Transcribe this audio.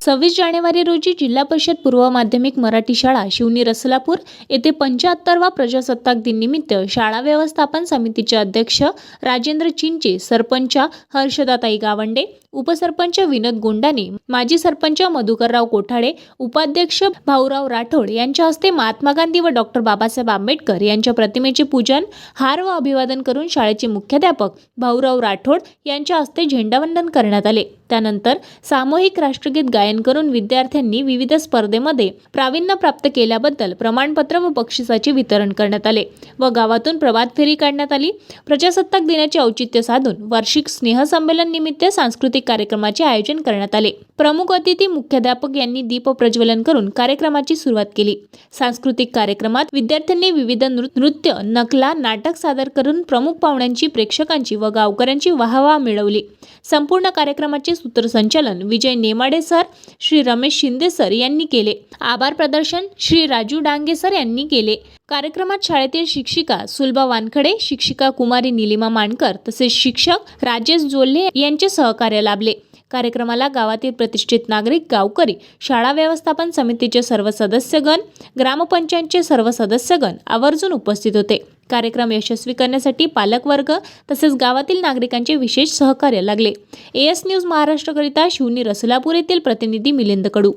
सव्वीस जानेवारी रोजी जिल्हा परिषद पूर्व माध्यमिक मराठी शाळा शिवनी रसलापूर येथे पंच्याहत्तरवा प्रजासत्ताक दिन निमित्त शाळा व्यवस्थापन समितीचे अध्यक्ष राजेंद्र चिंचे सरपंच हर्षदाताई गावंडे उपसरपंच विनोद गोंडाने माजी सरपंच मधुकरराव कोठाडे उपाध्यक्ष भाऊराव राठोड यांच्या हस्ते महात्मा गांधी व डॉक्टर बाबासाहेब आंबेडकर यांच्या प्रतिमेचे पूजन हार व अभिवादन करून शाळेचे मुख्याध्यापक भाऊराव राठोड यांच्या हस्ते झेंडावंदन करण्यात आले. त्यानंतर सामूहिक राष्ट्रगीत गायन करून विद्यार्थ्यांनी विविध स्पर्धेमध्ये प्रावीण्य प्राप्त केल्याबद्दल प्रमाणपत्र व बक्षिसाचे वितरण करण्यात आले व गावातून प्रभात फेरी काढण्यात आली. प्रजासत्ताक दिनाचे औचित्य साधून वार्षिक स्नेहसंमेलन निमित्त सांस्कृतिक कार्यक्रमाचे आयोजन करण्यात आले. प्रमुख अतिथी मुख्याध्यापक यांनी दीप प्रज्वलन करून कार्यक्रमाची सुरुवात केली. सांस्कृतिक कार्यक्रमात विद्यार्थ्यांनी विविध नृ- नृत्य नकला नाटक सादर करून प्रमुख पाहुण्यांची प्रेक्षकांची व गावकऱ्यांची वाहवा मिळवली. संपूर्ण कार्यक्रमाचे सूत्रसंचालन विजय नेमाडे सर श्री रमेश शिंदे सर यांनी केले. आभार प्रदर्शन श्री राजू डांगे सर यांनी केले. कार्यक्रमात शाळेतील शिक्षिका सुलभा वानखडे शिक्षिका कुमारी निलिमा मानकर तसेच शिक्षक राजेश जोल्हे यांचे सहकार्य लाभले. कार्यक्रमाला गावातील प्रतिष्ठित नागरिक गावकरी शाळा व्यवस्थापन समितीचे सर्व सदस्यगण ग्रामपंचायतचे सर्व सदस्यगण आवर्जून उपस्थित होते. कार्यक्रम यशस्वी करण्यासाठी पालकवर्ग तसेच गावातील नागरिकांचे विशेष सहकार्य लागले. एएस न्यूज महाराष्ट्रकरिता शिवनी रसलापूर येथील प्रतिनिधी मिलिंद कडू.